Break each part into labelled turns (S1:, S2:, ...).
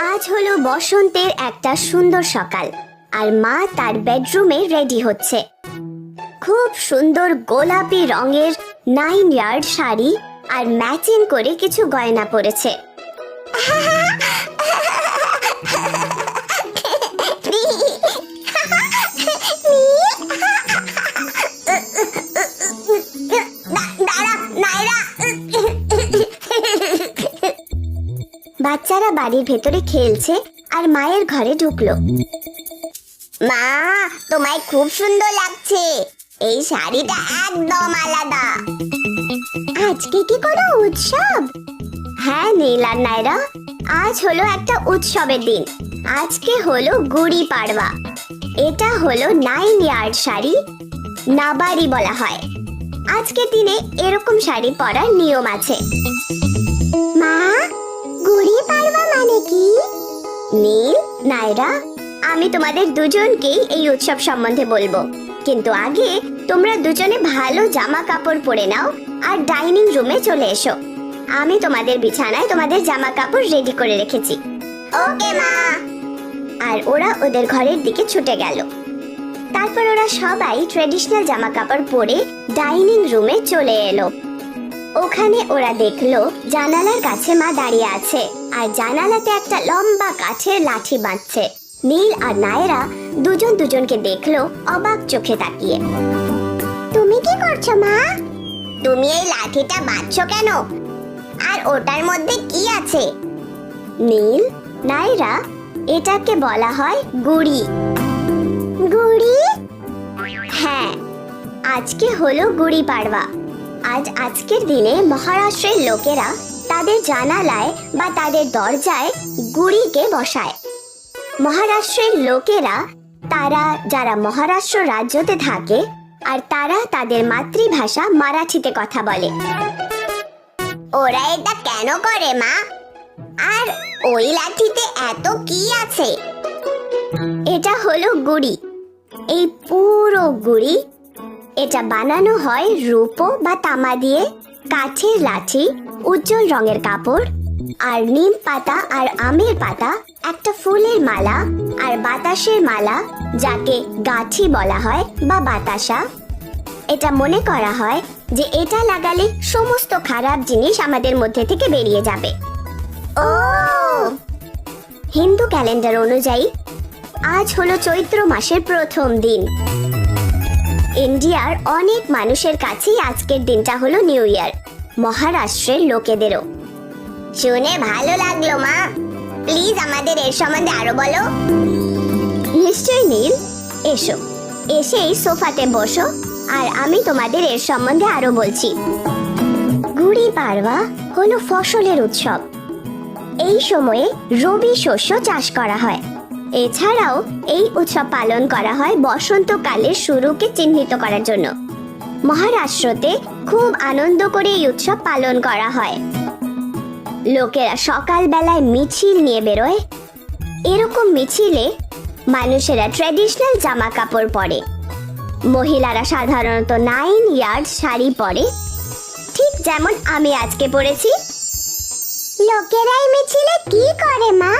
S1: আজ হলো বসন্তের একটা সুন্দর সকাল, আর মা তার বেডরুমে রেডি হচ্ছে। খুব সুন্দর গোলাপি রঙের নাইন ইয়ার্ড শাড়ি আর ম্যাচিং করে কিছু গয়না পরেছে। বাচ্চারা বাড়ির ভেতরে খেলছে আর মায়ের ঘরে ঢুকলো। মা, তোমায় খুব সুন্দর লাগছে। এই শাড়িটা একদম আলাদা। আজকে কি কোনো উৎসব? হ্যাঁ নীল আর নাইরা, আজ হলো একটা উৎসবের দিন। আজকে হলো গুড়ি পাড়বা এটা হলো নাইন ইয়ার্ড শাড়ি নাবারি বলা হয়। আজকের দিনে এরকম শাড়ি পরার নিয়ম আছে। গুড়ি পাড়বা মানে কি? নীল নাইরা আমি তোমাদের দুজনকেই এই উৎসব সম্বন্ধে বলব। কিন্তু আগে তোমরা দুজনে ভালো জামা কাপড় পরে নাও আর ডাইনিং রুমে চলে এসো। আমি তোমাদের বিছানায় তোমাদের জামা কাপড় রেডি করে রেখেছি। ওকে, মা। আর ওরা ওদের ঘরের দিকে ছুটে গেল। তারপর ওরা সবাই ট্রেডিশনাল জামা কাপড় পরে ডাইনিং রুমে চলে এলো। ওখানে ওরা দেখল জানালার কাছে মা দাঁড়িয়ে আছে আর জানালাতে একটা লম্বা কাঠের লাঠি বাঁধছে। নীল আর নায়রা দুজন দুজনকে দেখল অবাক চোখে তাকিয়ে। তুমি কি করছ মা? তুমি এই লাঠিটা বাঁধছো কেন? আর ওটার মধ্যে কি আছে? নীল নায়রা এটাকে বলা হয় গুড়ি। গুড়ি? হ্যাঁ আজকে হলো গুড়ি পাড়বা আজ আজকের দিনে মহারাষ্ট্রের লোকেরা তাদের জানালায় বা তাদের দরজায় গুড়িকে বসায়। মহারাষ্ট্রের লোকেরা তারা যারা মহারাষ্ট্র রাজ্যতে থাকে আর তারা তাদের মাতৃভাষা মারাঠিতে কথা বলে। ওরা এটা কেন করে, মা? আর ওই লাঠিতে এত কি আছে? এটা হলো গুড়ি। এই পুরো গুড়ি এটা বানানো হয় রূপো বা তামা দিয়ে। কাঠের লাঠি, উজ্জ্বল রঙের কাপড়, আর নিম পাতা আর আমের পাতা, একটা ফুলের মালা আর বাতাসের মালা, যাকে গাছি বলা হয় বা বাতাসা। এটা মনে করা হয় যে এটা লাগালে সমস্ত খারাপ জিনিস আমাদের মধ্যে থেকে বেরিয়ে যাবে। ও! হিন্দু ক্যালেন্ডার অনুযায়ী, আজ হলো চৈত্র মাসের প্রথম দিন। ইন্ডিয়ার অনেক মানুষের কাছেই আজকের দিনটা হলো নিউ ইয়ার, মহারাষ্ট্রের লোকেদেরও। শুনে ভালো লাগল, মা। প্লিজ আমাদের এর সম্বন্ধে আরও বলো। নিশ্চয়ই, নীল। এসো। এসেই সোফাতে বসো, আর আমি তোমাদের এর সম্বন্ধে আরও বলছি। গুড়ি পাড়বা হলো ফসলের উৎসব। এই সময়ে রবি শস্য চাষ করা হয়। এছাড়াও এই উৎসব পালন করা হয় বসন্তকালের শুরুকে চিহ্নিত করার জন্য। মহারাষ্ট্রতে খুব আনন্দ করে এই উৎসব পালন করা হয়। লোকেরা সকালবেলায় মিছিল নিয়ে বেরোয়। এরকম মিছিলে মানুষেরা ট্র্যাডিশনাল জামা কাপড় পরে। মহিলারা সাধারণত নাইন ইয়ার্ড শাড়ি পরে। ঠিক যেমন আমি আজকে পরেছি। লোকেরা এই মিছিলে কি করে, মা?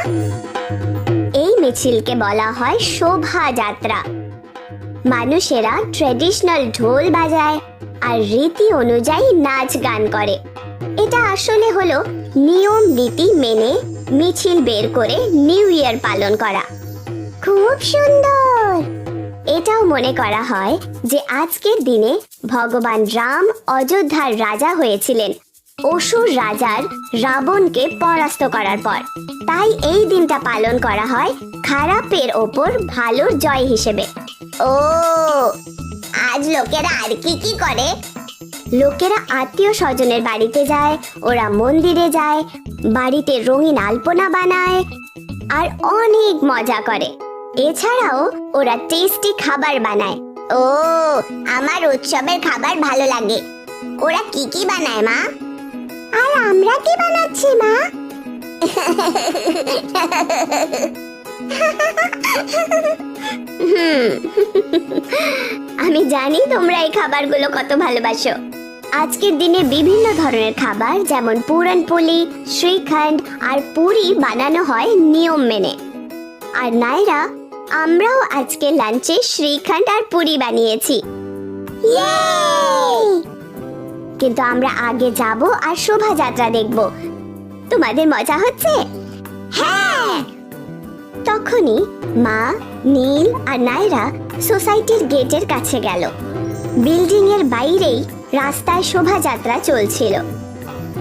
S1: মিছিলকে বলা হয় শোভাযাত্রা। মানুষেরা ট্রেডিশনাল ঢোল বাজায় আর রীতি অনুযায়ী নাচ গান করে। এটা আসলে হলো নিয়ম রীতি মেনে মিছিল বের করে নিউ ইয়ার পালন করা। খুব সুন্দর! এটাও মনে করা হয় যে আজকের দিনে ভগবান রাম অযোধ্যার রাজা হয়েছিলেন। অসুর রাজার রাবণকে পরাস্ত করার পর। তাই এই দিনটা পালন করা হয় খারাপের ওপর ভালোর জয় হিসেবে। ও, আজ লোকেরা আর কি কি করে? লোকেরা আত্মীয় স্বজনের বাড়িতে যায়, ওরা মন্দিরে যায়, বাড়িতে রঙিন আলপনা বানায় আর অনেক মজা করে। এছাড়াও ওরা টেস্টি খাবার বানায়। ও, আমার উৎসবের খাবার ভালো লাগে। ওরা কি কি বানায় মা? আর আমরা কি বানাচ্ছি মা? আমি জানি তোমরা এই খাবারগুলো কত ভালোবাসো। আজকের দিনে বিভিন্ন ধরনের খাবার যেমন পুরনপোলি শ্রীখণ্ড আর পুরি বানানো হয় নিয়ম মেনে। আর নাইরা আমরাও আজকে লাঞ্চে শ্রীখণ্ড আর পুরি বানিয়েছি। কিন্তু আমরা আগে যাব আর শোভাযাত্রা দেখব। তোমাদের মজা হচ্ছে? হ্যাঁ! তখনই মা, নীল আর নায়রা সোসাইটির গেটের কাছে গেল। বিল্ডিং এর বাইরেই রাস্তায় শোভাযাত্রা চলছিল।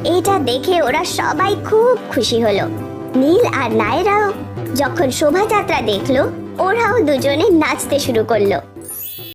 S1: এটা দেখে ওরা সবাই খুব খুশি হলো। নীল আর নায়রাও যখন শোভাযাত্রা দেখল, ওরাও দুজনে নাচতে শুরু করল।